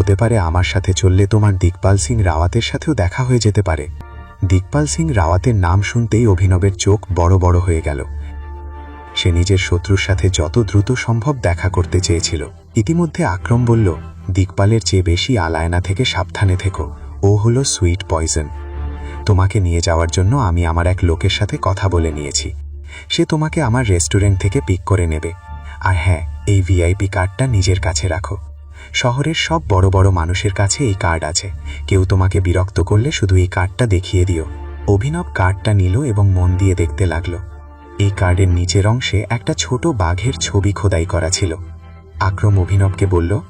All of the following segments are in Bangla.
হতে পারে আমার সাথে চললে তোমার দিকপাল সিং রাওয়াতের সাথেও দেখা হয়ে যেতে পারে। দিকপাল সিং রাওয়াতের নাম শুনতেই অভিনবের চোখ বড় বড় হয়ে গেল। সে নিজের শত্রুর সাথে যত দ্রুত সম্ভব দেখা করতে চেয়েছিল। ইতিমধ্যে আক্রম বলল, দিকপালের চেয়ে বেশি আলায়না থেকে সাবধানে থেকো। ও হলো সুইট পয়জন। তোমাকে নিয়ে যাওয়ার জন্য আমি আমার এক লোকের সাথে কথা বলে নিয়েছি। সে তোমাকে আমার রেস্টুরেন্ট থেকে পিক করে নেবে। আর হ্যাঁ এই ভিআইপি কার্ডটা নিজের কাছে রাখো। শহরের সব বড় বড় মানুষের কাছে এই কার্ড আছে। কেউ তোমাকে বিরক্ত করলে শুধু এই কার্ডটা দেখিয়ে দিও। অভিনব কার্ডটা নিল এবং মন দিয়ে দেখতে লাগল। এই কার্ডের নিচের অংশে একটা ছোট বাঘের ছবি খোদাই করা ছিল। আক্রম অভিনবকে বলল,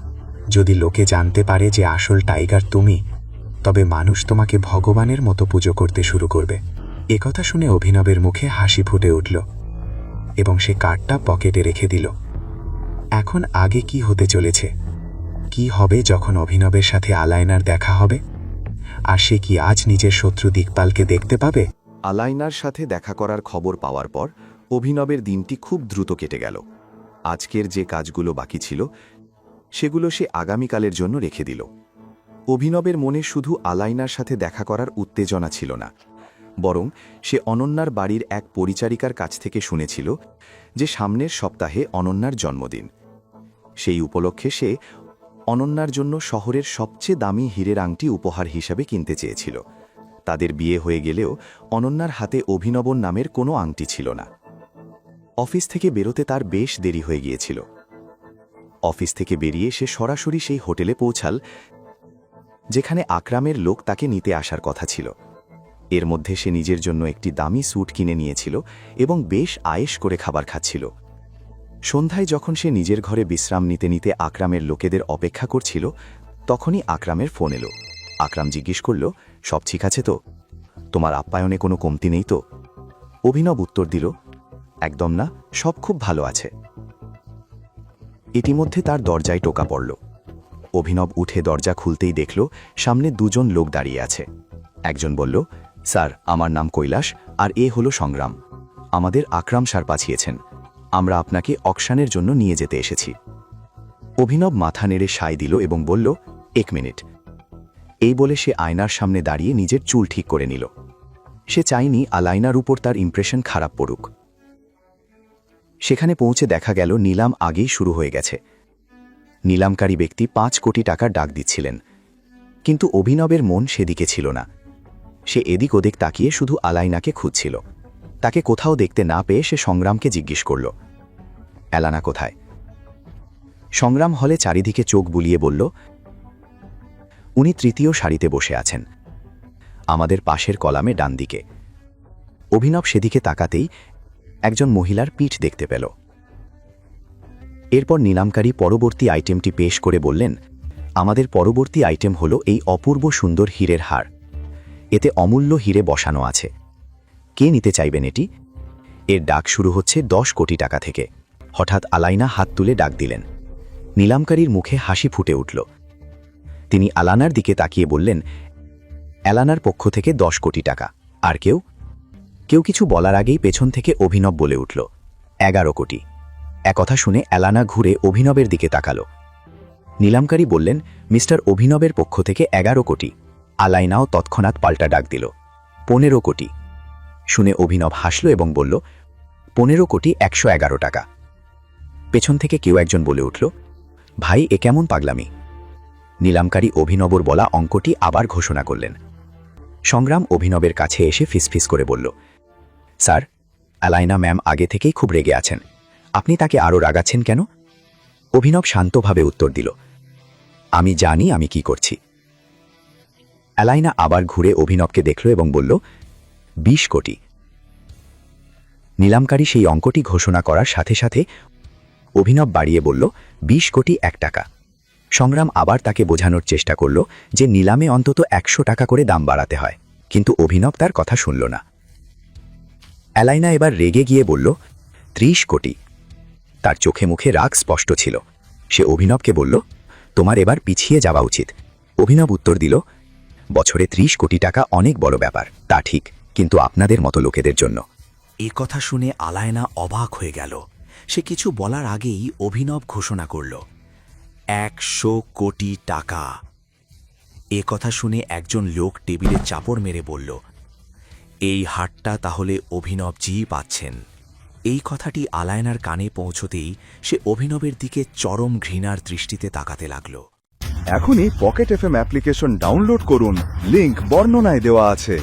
যদি লোকে জানতে পারে যে আসল টাইগার তুমি, তবে মানুষ তোমাকে ভগবানের মতো পুজো করতে শুরু করবে। একথা শুনে অভিনবের মুখে হাসি ফুটে উঠল এবং সে কার্ডটা পকেটে রেখে দিল। এখন আগে কি হতে চলেছে? কি হবে যখন অভিনবের সাথে আলায়নার দেখা হবে? আর সে কি আজ নিজের শত্রু দিকপালকে দেখতে পাবে? আলাইনার সাথে দেখা করার খবর পাওয়ার পর অভিনবের দিনটি খুব দ্রুত কেটে গেল। আজকের যে কাজগুলো বাকি ছিল, সেগুলো সে আগামীকালের জন্য রেখে দিল। অভিনবের মনে শুধু আলাইনার সাথে দেখা করার উত্তেজনা ছিল না, বরং সে অনন্যার বাড়ির এক পরিচারিকার কাছ থেকে শুনেছিল যে সামনের সপ্তাহে অনন্যার জন্মদিন। সেই উপলক্ষে সে অনন্যার জন্য শহরের সবচেয়ে দামি হীরের আংটি উপহার হিসাবে কিনতে চেয়েছিল। তাদের বিয়ে হয়ে গেলেও অনন্যার হাতে অভিনবন নামের কোনো আংটি ছিল না। অফিস থেকে বেরোতে তার বেশ দেরি হয়ে গিয়েছিল। অফিস থেকে বেরিয়ে সে সরাসরি সেই হোটেলে পৌঁছাল, যেখানে আকরামের লোক তাকে নিতে আসার কথা ছিল। এর মধ্যে সে নিজের জন্য একটি দামি স্যুট কিনে নিয়েছিল এবং বেশ আয়েশ করে খাবার খাচ্ছিল। সন্ধ্যায় যখন সে নিজের ঘরে বিশ্রাম নিতে নিতে আকরামের লোকেদের অপেক্ষা করছিল, তখনই আকরামের ফোন এলো। আকরাম জিজ্ঞেস করল, সব ঠিক আছে তো? তোমার আপ্যায়নে কোনো কমতি নেই তো? অভিনব উত্তর দিল, একদম না, সব খুব ভালো আছে। ইতিমধ্যে তার দরজায় টোকা পড়ল। অভিনব উঠে দরজা খুলতেই দেখল, সামনে দুজন লোক দাঁড়িয়ে আছে। একজন বলল, স্যার, আমার নাম কৈলাস, আর এ হলো সংগ্রাম। আমাদের আকরাম সার পাঠিয়েছেন। আমরা আপনাকে অকশানের জন্য নিয়ে যেতে এসেছি। অভিনব মাথা নেড়ে সায় দিল এবং বলল, এক মিনিট। এই বলে সে আয়নার সামনে দাঁড়িয়ে নিজের চুল ঠিক করে নিল। সে চায়নি আলাইনার উপর তার ইমপ্রেশন খারাপ পড়ুক। সেখানে পৌঁছে দেখা গেল, নিলাম আগেই শুরু হয়ে গেছে। নিলামকারী ব্যক্তি পাঁচ কোটি টাকার ডাক দিচ্ছিলেন। কিন্তু অভিনবের মন সেদিকে ছিল না। সে এদিক ওদিক তাকিয়ে শুধু আলাইনাকে খুঁজছিল। তাকে কোথাও দেখতে না পেয়ে সে সংগ্রামকে জিজ্ঞেস করল, এলানা কোথায়? সংগ্রাম হলে চারিদিকে চোখ বুলিয়ে বলল, উনি তৃতীয় সারিতে বসে আছেন, আমাদের পাশের কলামে ডান দিকে। অভিনব সেদিকে তাকাতেই একজন মহিলার পিঠ দেখতে পেল। এরপর নিলামকারী পরবর্তী আইটেমটি পেশ করে বললেন, আমাদের পরবর্তী আইটেম হলো এই অপূর্ব সুন্দর হীরের হার। এতে অমূল্য হীরে বসানো আছে। কে নিতে চাইবেন এটি? এর ডাক শুরু হচ্ছে দশ কোটি টাকা থেকে। হঠাৎ আলাইনা হাত তুলে ডাক দিলেন। নিলামকারীর মুখে হাসি ফুটে উঠল। তিনি আলানার দিকে তাকিয়ে বললেন এলানার পক্ষ থেকে দশ কোটি টাকা। আর কেউ? কেউ কিছু বলার আগেই পেছন থেকে অভিনব বলে উঠল, এগারো কোটি। একথা শুনে এলানা ঘুরে অভিনবের দিকে তাকালো। নিলামকারী বললেন, মিস্টার অভিনবের পক্ষ থেকে এগারো কোটি। আলাইনাও তৎক্ষণাৎ পাল্টা ডাক দিল, পনেরো কোটি। শুনে অভিনব হাসল এবং বলল, পনেরো কোটি একশো এগারো টাকা। পেছন থেকে কেউ একজন বলে উঠল, ভাই, এ কেমন পাগলামি? নিলামকারী অভিনবর বলা অঙ্কটি আবার ঘোষণা করলেন। সংগ্রাম অভিনবের কাছে এসে ফিসফিস করে বলল, স্যার, অ্যালাইনা ম্যাম আগে থেকেই খুব রেগে আছেন। আপনি তাকে আরও রাগাচ্ছেন কেন? অভিনব শান্তভাবে উত্তর দিল, আমি জানি আমি কি করছি। অ্যালাইনা আবার ঘুরে অভিনবকে দেখল এবং বলল বিশ কোটি। নিলামকারী সেই অঙ্কটি ঘোষণা করার সাথে সাথে অভিনব বাড়িয়ে বলল, বিশ কোটি এক টাকা। সংগ্রাম আবার তাকে বোঝানোর চেষ্টা করল যে নিলামে অন্তত একশো টাকা করে দাম বাড়াতে হয়, কিন্তু অভিনব তার কথা শুনল না। অ্যালাইনা এবার রেগে গিয়ে বলল, ত্রিশ কোটি। তার চোখে মুখে রাগ স্পষ্ট ছিল। সে অভিনবকে বলল, তোমার এবার পিছিয়ে যাওয়া উচিত। অভিনব উত্তর দিল, বছরে ত্রিশ কোটি টাকা অনেক বড় ব্যাপার, তা ঠিক। কিন্তু আপনাদের মতো লোকেদের জন্য। এ কথা শুনে আলায়না অবাক হয়ে গেল। সে কিছু বলার আগেই অভিনব ঘোষণা করল একশো কোটি টাকা। এ কথা শুনে একজন লোক টেবিলে চাপড় মেরে বলল এই হাটটা তাহলে অভিনবজিই পাচ্ছেন। এই কথাটি আলায়নার কানে পৌঁছতেই সে অভিনবের দিকে চরম ঘৃণার দৃষ্টিতে তাকাতে লাগল। এখনই পকেট এফএম অ্যাপ্লিকেশন ডাউনলোড করুন। লিংক বর্ণনায় দেওয়া আছে।